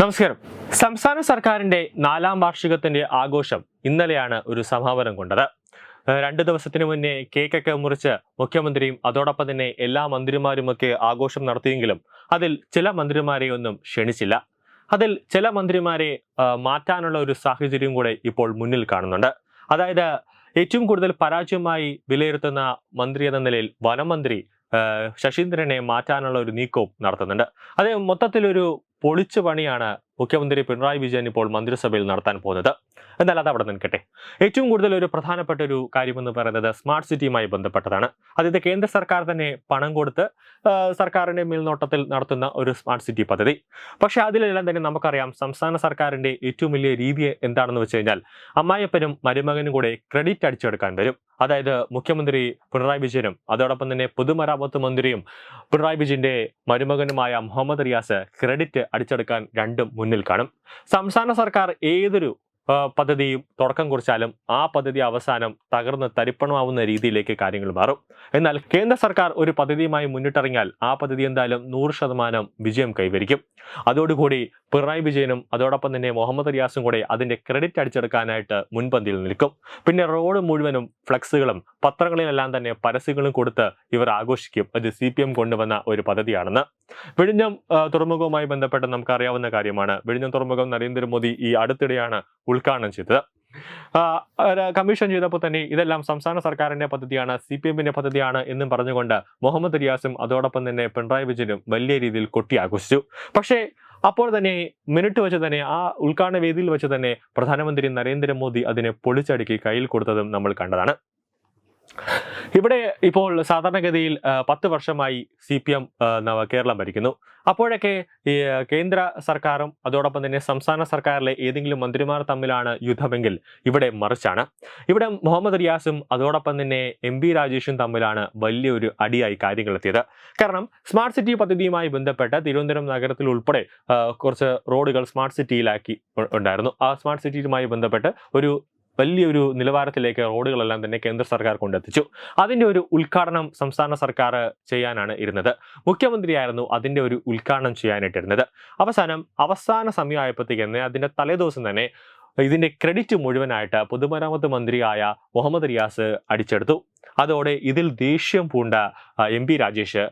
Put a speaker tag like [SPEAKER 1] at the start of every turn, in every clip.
[SPEAKER 1] നമസ്കാരം. സംസ്ഥാന സർക്കാരിന്റെ നാലാം വാർഷികത്തിന്റെ ആഘോഷം ഇന്നലെയാണ് ഒരു സമാപനം കൊണ്ടത്. രണ്ട് ദിവസത്തിന് മുന്നേ കേക്കൊക്കെ മുറിച്ച് മുഖ്യമന്ത്രിയും അതോടൊപ്പം തന്നെ എല്ലാ മന്ത്രിമാരുമൊക്കെ ആഘോഷം നടത്തിയെങ്കിലും അതിൽ ചില മന്ത്രിമാരെ ഒന്നും ക്ഷണിച്ചില്ല. അതിൽ ചില മന്ത്രിമാരെ മാറ്റാനുള്ള ഒരു സാഹചര്യം കൂടെ ഇപ്പോൾ മുന്നിൽ കാണുന്നുണ്ട്. അതായത് ഏറ്റവും കൂടുതൽ പരാജയമായി വിലയിരുത്തുന്ന മന്ത്രി എന്ന നിലയിൽ വനമന്ത്രി ശശീന്ദ്രനെ മാറ്റാനുള്ള ഒരു നീക്കവും നടത്തുന്നുണ്ട്. അതേ മൊത്തത്തിലൊരു പൊളിച്ചു പണിയാണ് മുഖ്യമന്ത്രി പിണറായി വിജയൻ ഇപ്പോൾ മന്ത്രിസഭയിൽ നടത്താൻ പോകുന്നത്. എന്നാൽ അത് അവിടെ നിൽക്കട്ടെ. ഏറ്റവും കൂടുതൽ ഒരു പ്രധാനപ്പെട്ട ഒരു കാര്യമെന്ന് പറയുന്നത് സ്മാർട്ട് സിറ്റിയുമായി ബന്ധപ്പെട്ടതാണ്. അതായത് കേന്ദ്ര സർക്കാർ തന്നെ പണം കൊടുത്ത് സർക്കാരിന്റെ മേൽനോട്ടത്തിൽ നടത്തുന്ന ഒരു സ്മാർട്ട് സിറ്റി പദ്ധതി. പക്ഷേ അതിലെല്ലാം തന്നെ നമുക്കറിയാം സംസ്ഥാന സർക്കാരിന്റെ ഏറ്റവും വലിയ രീതി എന്താണെന്ന് വെച്ച് കഴിഞ്ഞാൽ അമ്മായപ്പനും മരുമകനും കൂടെ ക്രെഡിറ്റ് അടിച്ചെടുക്കാൻ വരും. അതായത് മുഖ്യമന്ത്രി പിണറായി വിജയനും അതോടൊപ്പം തന്നെ പൊതുമരാമത്ത് മന്ത്രിയും പിണറായി വിജയന്റെ മരുമകനുമായ മുഹമ്മദ് റിയാസ് ക്രെഡിറ്റ് അടിച്ചെടുക്കാൻ രണ്ടും മുന്നിൽ കാണും. സംസ്ഥാന സർക്കാർ ഏതൊരു പദ്ധതിയും തുടക്കം കുറിച്ചാലും ആ പദ്ധതി അവസാനം തകർന്ന് തരിപ്പണമാവുന്ന രീതിയിലേക്ക് കാര്യങ്ങൾ മാറും. എന്നാൽ കേന്ദ്ര സർക്കാർ ഒരു പദ്ധതിയുമായി മുന്നിട്ടിറങ്ങിയാൽ ആ പദ്ധതി എന്തായാലും നൂറ് ശതമാനം വിജയം കൈവരിക്കും. അതോടുകൂടി പിണറായി വിജയനും അതോടൊപ്പം തന്നെ മുഹമ്മദ് റിയാസും കൂടെ അതിന്റെ ക്രെഡിറ്റ് അടിച്ചെടുക്കാനായിട്ട് മുൻപന്തിയിൽ നിൽക്കും. പിന്നെ റോഡ് മുഴുവനും ഫ്ലക്സുകളും പത്രങ്ങളിലെല്ലാം തന്നെ പരസ്യങ്ങളും കൊടുത്ത് ഇവർ ആഘോഷിക്കും. അത് സി പി എം കൊണ്ടുവന്ന ഒരു പദ്ധതിയാണെന്ന്. വിഴിഞ്ഞം തുറമുഖവുമായി ബന്ധപ്പെട്ട് നമുക്കറിയാവുന്ന കാര്യമാണ്. വിഴിഞ്ഞം തുറമുഖം നരേന്ദ്രമോദി ഈ അടുത്തിടെയാണ് ഉദ്ഘാടനം ചെയ്തത്. കമ്മീഷൻ ചെയ്തപ്പോൾ തന്നെ ഇതെല്ലാം സംസ്ഥാന സർക്കാരിന്റെ പദ്ധതിയാണ് സി പി എമ്മിന്റെ പദ്ധതിയാണ് എന്നും പറഞ്ഞുകൊണ്ട് മുഹമ്മദ് റിയാസും അതോടൊപ്പം തന്നെ പിണറായി വിജയനും വലിയ രീതിയിൽ കൊട്ടി ആഘോഷിച്ചു. പക്ഷേ അപ്പോൾ തന്നെ മിനിറ്റ് വെച്ച് തന്നെ ആ ഉദ്ഘാടന വേദിയിൽ വെച്ച് തന്നെ പ്രധാനമന്ത്രി നരേന്ദ്രമോദി അതിനെ പൊളിച്ചടുക്കി കയ്യിൽ കൊടുത്തതും നമ്മൾ കണ്ടതാണ്. ഇവിടെ ഇപ്പോൾ സാധാരണഗതിയിൽ പത്ത് വർഷമായി സി പി എം കേരളം ഭരിക്കുന്നു. അപ്പോഴൊക്കെ കേന്ദ്ര സർക്കാരും അതോടൊപ്പം തന്നെ സംസ്ഥാന സർക്കാരിലെ ഏതെങ്കിലും മന്ത്രിമാർ തമ്മിലാണ് യുദ്ധമെങ്കിൽ ഇവിടെ മറിച്ചാണ്. ഇവിടെ മുഹമ്മദ് റിയാസും അതോടൊപ്പം തന്നെ എം വി രാജേഷും തമ്മിലാണ് വലിയൊരു അടിയായി കാര്യങ്ങളെത്തിയത്. കാരണം സ്മാർട്ട് സിറ്റി പദ്ധതിയുമായി ബന്ധപ്പെട്ട് തിരുവനന്തപുരം നഗരത്തിൽ ഉൾപ്പെടെ കുറച്ച് റോഡുകൾ സ്മാർട്ട് സിറ്റിയിലാക്കി ഉണ്ടായിരുന്നു. ആ സ്മാർട്ട് സിറ്റിയുമായി ബന്ധപ്പെട്ട് ഒരു വലിയൊരു നിലവാരത്തിലേക്ക് റോഡുകളെല്ലാം തന്നെ കേന്ദ്ര സർക്കാർ കൊണ്ടെത്തിച്ചു. അതിന്റെ ഒരു ഉദ്ഘാടനം സംസ്ഥാന സർക്കാർ ചെയ്യാനാണ് ഇരുന്നത്. മുഖ്യമന്ത്രിയായിരുന്നു അതിന്റെ ഒരു ഉദ്ഘാടനം ചെയ്യാനായിട്ടിരുന്നത്. അവസാനം അവസാന സമയമായപ്പോഴത്തേക്ക് തന്നെ അതിന്റെ തലേദിവസം തന്നെ ഇതിന്റെ ക്രെഡിറ്റ് മുഴുവനായിട്ട് പൊതുമരാമത്ത് മന്ത്രിയായ മുഹമ്മദ് റിയാസ് അടിച്ചെടുത്തു. അതോടെ ഇതിൽ ദേഷ്യം പൂണ്ട എം പി രാജേഷ്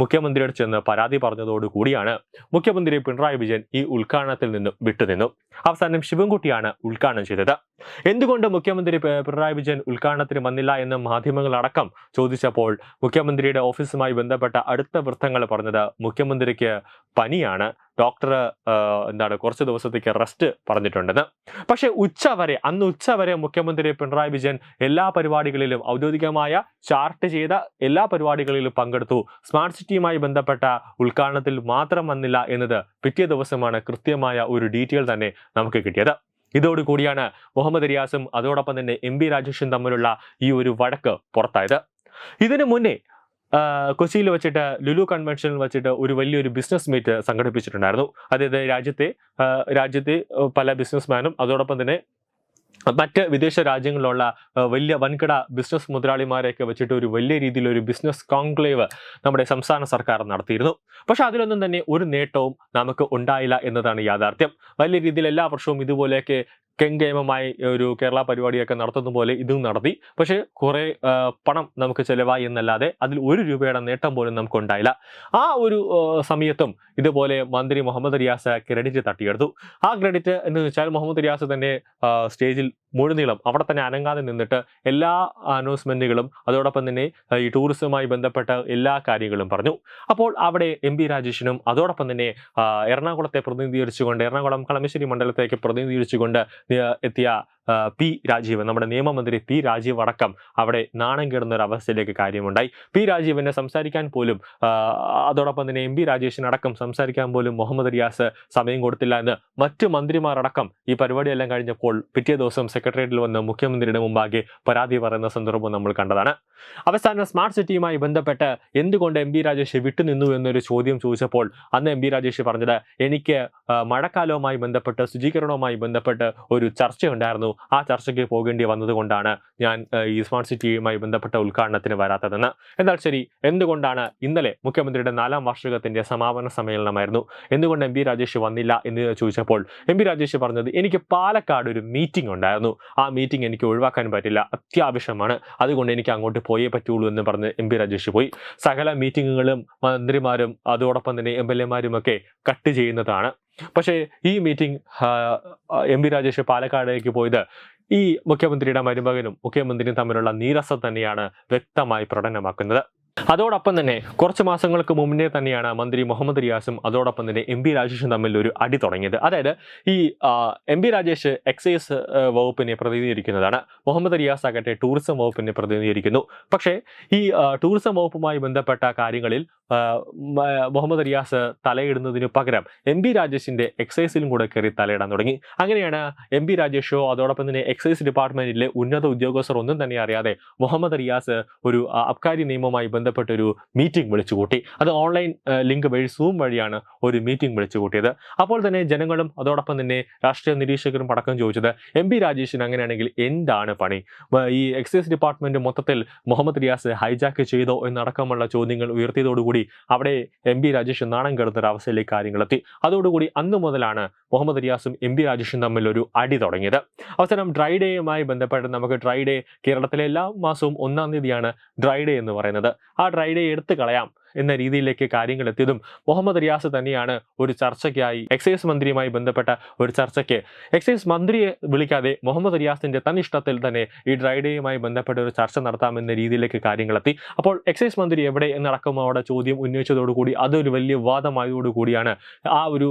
[SPEAKER 1] മുഖ്യമന്ത്രിയോട് ചെന്ന് പരാതി പറഞ്ഞതോടുകൂടിയാണ് മുഖ്യമന്ത്രി പിണറായി വിജയൻ ഈ ഉദ്ഘാടനത്തിൽ നിന്നും വിട്ടുനിന്നു. അവസാനം ശിവൻകുട്ടിയാണ് ഉദ്ഘാടനം ചെയ്തത്. എന്തുകൊണ്ട് മുഖ്യമന്ത്രി പിണറായി വിജയൻ ഉദ്ഘാടനത്തിന് വന്നില്ല എന്ന് മാധ്യമങ്ങളടക്കം ചോദിച്ചപ്പോൾ മുഖ്യമന്ത്രിയുടെ ഓഫീസുമായി ബന്ധപ്പെട്ട അടുത്ത വൃത്തങ്ങൾ പറഞ്ഞത് മുഖ്യമന്ത്രിക്ക് പനിയാണ്. ഡോക്ടർ എന്താണ് കുറച്ച് ദിവസത്തേക്ക് റെസ്റ്റ് പറഞ്ഞിട്ടുണ്ടെന്ന്. പക്ഷേ ഉച്ച വരെ അന്ന് ഉച്ച വരെ മുഖ്യമന്ത്രി പിണറായി വിജയൻ എല്ലാ പരിപാടികളിലും ഔദ്യോഗികമായ ചാർട്ട് ചെയ്ത എല്ലാ പരിപാടികളിലും പങ്കെടുത്തു. സ്മാർട്ട് സിറ്റിയുമായി ബന്ധപ്പെട്ട ഉദ്ഘാടനത്തിൽ മാത്രം വന്നില്ല എന്നത് പിറ്റേ ദിവസമാണ് കൃത്യമായ ഒരു ഡീറ്റെയിൽ തന്നെ നമുക്ക് കിട്ടിയത്. ഇതോടുകൂടിയാണ് മുഹമ്മദ് റിയാസും അതോടൊപ്പം തന്നെ എം ബി രാജേഷും തമ്മിലുള്ള ഈ ഒരു വഴക്ക് പുറത്തായത്. ഇതിനു മുന്നേ കൊച്ചിയിൽ വെച്ചിട്ട് ലുലു കൺവെൻഷനിൽ വെച്ചിട്ട് ഒരു വലിയൊരു ബിസിനസ് മീറ്റ് സംഘടിപ്പിച്ചിട്ടുണ്ടായിരുന്നു. അതായത് രാജ്യത്തെ രാജ്യത്തെ പല ബിസിനസ്മാനും അതോടൊപ്പം തന്നെ മറ്റ് വിദേശ രാജ്യങ്ങളിലുള്ള വലിയ വൻകിട ബിസിനസ് മുതലാളിമാരെയൊക്കെ വെച്ചിട്ട് ഒരു വലിയ രീതിയിൽ ഒരു ബിസിനസ് കോൺക്ലേവ് നമ്മുടെ സംസ്ഥാന സർക്കാർ നടത്തിയിരുന്നു. പക്ഷെ അതിലൊന്നും തന്നെ ഒരു നേട്ടവും നമുക്ക് ഉണ്ടായില്ല എന്നതാണ് യാഥാർത്ഥ്യം. വലിയ രീതിയിൽ എല്ലാ വർഷവും ഇതുപോലെയൊക്കെ കെങ്കേമമായി ഒരു കേരള പരിപാടിയൊക്കെ നടത്തുന്ന പോലെ ഇതും നടത്തി. പക്ഷേ കുറേ പണം നമുക്ക് ചിലവായി എന്നല്ലാതെ അതിൽ ഒരു രൂപയുടെ നേട്ടം പോലും നമുക്ക് ഉണ്ടായില്ല ആ ഒരു സമയത്തും ഇതുപോലെ മന്ത്രി മുഹമ്മദ് റിയാസ് ക്രെഡിറ്റ് തട്ടിയെടുത്തു. ആ ക്രെഡിറ്റ് എന്ന് വെച്ചാൽ മുഹമ്മദ് റിയാസ് തന്നെ സ്റ്റേജിൽ മുഴുനീളം അവിടെ തന്നെ അനങ്ങാതെ നിന്നിട്ട് എല്ലാ അനൗൺസ്മെന്റുകളും അതോടൊപ്പം തന്നെ ഈ ടൂറിസവുമായി ബന്ധപ്പെട്ട എല്ലാ കാര്യങ്ങളും പറഞ്ഞു. അപ്പോൾ അവിടെ എം പി രാജേഷിനും അതോടൊപ്പം തന്നെ എറണാകുളത്തെ പ്രതിനിധീകരിച്ചുകൊണ്ട് എറണാകുളം കളമശ്ശേരി മണ്ഡലത്തേക്ക് പ്രതിനിധീകരിച്ചുകൊണ്ട് എത്തിയ പി രാജീവ് നമ്മുടെ നിയമമന്ത്രി പി രാജീവ് അടക്കം അവിടെ നാണം കെടുന്ന ഒരു അവസ്ഥയിലേക്ക് കാര്യമുണ്ടായി. പി രാജീവിനെ സംസാരിക്കാൻ പോലും അതോടൊപ്പം തന്നെ എം പി രാജേഷിനടക്കം സംസാരിക്കാൻ പോലും മുഹമ്മദ് റിയാസ് സമയം കൊടുത്തില്ല എന്ന് മറ്റു മന്ത്രിമാരടക്കം ഈ പരിപാടിയെല്ലാം കഴിഞ്ഞപ്പോൾ പിറ്റേ ദിവസം സെക്രട്ടേറിയറ്റിൽ വന്ന് മുഖ്യമന്ത്രിയുടെ മുമ്പാകെ പരാതി പറയുന്ന സന്ദർഭം നമ്മൾ കണ്ടതാണ്. അവസാനം സ്മാർട്ട് സിറ്റിയുമായി ബന്ധപ്പെട്ട് എന്തുകൊണ്ട് എം പി രാജേഷ് വിട്ടുനിന്നു എന്നൊരു ചോദ്യം ചോദിച്ചപ്പോൾ അന്ന് എം പി രാജേഷ് പറഞ്ഞത് എനിക്ക് മഴക്കാലവുമായി ബന്ധപ്പെട്ട് ശുചീകരണവുമായി ബന്ധപ്പെട്ട് ഒരു ചർച്ച ഉണ്ടായിരുന്നു ആ ചർച്ചയ്ക്ക് പോകേണ്ടി വന്നതുകൊണ്ടാണ് ഞാൻ ഈ സ്മാർട്ട് സിറ്റിയുമായി ബന്ധപ്പെട്ട ഉദ്ഘാടനത്തിന് വരാത്തതെന്ന്. എന്നാൽ ശരി എന്തുകൊണ്ടാണ് ഇന്നലെ മുഖ്യമന്ത്രിയുടെ നാലാം വാർഷികത്തിന്റെ സമാപന സമ്മേളനമായിരുന്നു? എന്തുകൊണ്ട് എം പി രാജേഷ് വന്നില്ല എന്ന് ചോദിച്ചപ്പോൾ എം പി രാജേഷ് പറഞ്ഞത് എനിക്ക് പാലക്കാട് ഒരു മീറ്റിംഗ് ഉണ്ടായിരുന്നു. ആ മീറ്റിംഗ് എനിക്ക് ഒഴിവാക്കാൻ പറ്റില്ല അത്യാവശ്യമാണ്. അതുകൊണ്ട് എനിക്ക് അങ്ങോട്ട് പോയേ പറ്റുള്ളൂ എന്ന് പറഞ്ഞ് എം പി രാജേഷ് പോയി. സകല മീറ്റിങ്ങുകളും മന്ത്രിമാരും അതോടൊപ്പം തന്നെ എം എൽ എമാരും ഒക്കെ കട്ട് ചെയ്യുന്നതാണ്. പക്ഷേ ഈ മീറ്റിംഗ് എം പി രാജേഷ് പാലക്കാടേക്ക് പോയത് ഈ മുഖ്യമന്ത്രിയുടെ മരുമകനും മുഖ്യമന്ത്രിയും തമ്മിലുള്ള നീരസം തന്നെയാണ് വ്യക്തമായി പ്രകടനമാക്കുന്നത്. അതോടൊപ്പം തന്നെ കുറച്ച് മാസങ്ങൾക്ക് മുന്നേ തന്നെയാണ് മന്ത്രി മുഹമ്മദ് റിയാസും അതോടൊപ്പം തന്നെ എം പി രാജേഷും തമ്മിൽ ഒരു അടി തുടങ്ങിയത്. അതായത് ഈ എം പി രാജേഷ് എക്സൈസ് വകുപ്പിനെ പ്രതിനിധീകരിക്കുന്നതാണ്. മുഹമ്മദ് റിയാസ് ആകട്ടെ ടൂറിസം വകുപ്പിനെ പ്രതിനിധീകരിക്കുന്നു. പക്ഷേ ഈ ടൂറിസം വകുപ്പുമായി ബന്ധപ്പെട്ട കാര്യങ്ങളിൽ മുഹമ്മദ് റിയാസ് തലയിടുന്നതിന് പകരം എം പി രാജേഷിന്റെ എക്സൈസിലും കൂടെ കയറി തലയിടാൻ തുടങ്ങി. അങ്ങനെയാണ് എം പി രാജേഷോ അതോടൊപ്പം തന്നെ എക്സൈസ് ഡിപ്പാർട്ട്മെന്റിലെ ഉന്നത ഉദ്യോഗസ്ഥർ ഒന്നും തന്നെ അറിയാതെ മുഹമ്മദ് റിയാസ് ഒരു അബ്കാരി നിയമവുമായി ബന്ധപ്പെട്ട ഒരു മീറ്റിംഗ് വിളിച്ചു കൂട്ടി അത് ഓൺലൈൻ ലിങ്ക് വഴി സൂം വഴിയാണ് ഒരു മീറ്റിംഗ് വിളിച്ചു കൂട്ടിയത് അപ്പോൾ തന്നെ ജനങ്ങളും അതോടൊപ്പം തന്നെ രാഷ്ട്രീയ നിരീക്ഷകരും അടക്കം ചോദിച്ചത് എം പി രാജേഷിന് അങ്ങനെയാണെങ്കിൽ എന്താണ് പണി? ഈ എക്സൈസ് ഡിപ്പാർട്ട്മെന്റ് മൊത്തത്തിൽ മുഹമ്മദ് റിയാസ് ഹൈജാക്ക് ചെയ്തോ എന്നടക്കമുള്ള ചോദ്യങ്ങൾ ഉയർത്തിയതോടുകൂടി അവിടെ എം പി രാജേഷ് നാണം കെടുന്ന ഒരു അവസ്ഥയിലേക്ക് കാര്യങ്ങളെത്തി. അതോടുകൂടി അന്ന് മുതലാണ് മുഹമ്മദ് റിയാസും എം പി രാജേഷും തമ്മിൽ ഒരു അടി തുടങ്ങിയത്. അവസാനം ഡ്രൈ ഡേയുമായി ബന്ധപ്പെട്ട് നമുക്ക് ഡ്രൈ ഡേ കേരളത്തിലെ എല്ലാ മാസവും ഒന്നാം തീയതിയാണ് ഡ്രൈ ഡേ എന്ന് പറയുന്നത്. ആ ഡ്രൈ ഡേ എടുത്തു കളയാം. എന്ന രീതിയിലേക്ക് കാര്യങ്ങൾ എത്തിയതും മുഹമ്മദ് റിയാസ് തന്നെയാണ് ഒരു ചർച്ചയ്ക്കായി എക്സൈസ് മന്ത്രിയുമായി ബന്ധപ്പെട്ട ഒരു ചർച്ചയ്ക്ക്. എക്സൈസ് മന്ത്രിയെ വിളിക്കാതെ മുഹമ്മദ് റിയാസിന്റെ തന്നിഷ്ടത്തിൽ തന്നെ ഈ ഡ്രൈഡേയുമായി ബന്ധപ്പെട്ട ഒരു ചർച്ച നടത്താമെന്ന രീതിയിലേക്ക് കാര്യങ്ങളെത്തി അപ്പോൾ എക്സൈസ് മന്ത്രി എവിടെ എന്നടക്കം അവിടെ ചോദ്യം ഉന്നയിച്ചതോടുകൂടി അതൊരു വലിയ വാദമായതോടുകൂടിയാണ് ആ ഒരു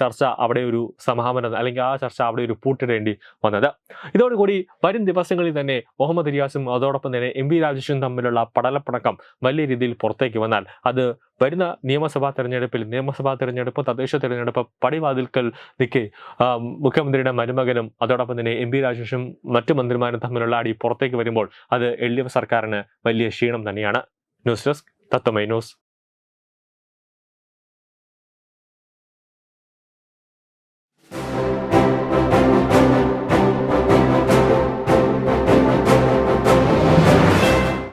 [SPEAKER 1] ചർച്ച അവിടെ ഒരു സമാപനം അല്ലെങ്കിൽ ആ ചർച്ച അവിടെ ഒരു പൂട്ടിടേണ്ടി വന്നത്. ഇതോടുകൂടി വരും ദിവസങ്ങളിൽ തന്നെ മുഹമ്മദ് റിയാസും അതോടൊപ്പം തന്നെ എം വി രാജേഷും തമ്മിലുള്ള പടലപ്പണക്കം വലിയ രീതിയിൽ പുറത്തേക്ക് വന്നാൽ അത് വരുന്ന നിയമസഭാ തെരഞ്ഞെടുപ്പിൽ നിയമസഭാ തെരഞ്ഞെടുപ്പ് തദ്ദേശ തെരഞ്ഞെടുപ്പ് പടിവാതിൽക്കൽ നിൽക്കെ മുഖ്യമന്ത്രിയുടെ മരുമകനും അതോടൊപ്പം തന്നെ എം പി രാജേഷും മറ്റു മന്ത്രിമാരും തമ്മിലുള്ള അടി പുറത്തേക്ക് വരുമ്പോൾ അത് എൽ ഡി എഫ് സർക്കാരിന് വലിയ ക്ഷീണം തന്നെയാണ്. News desk Tatwamayi news.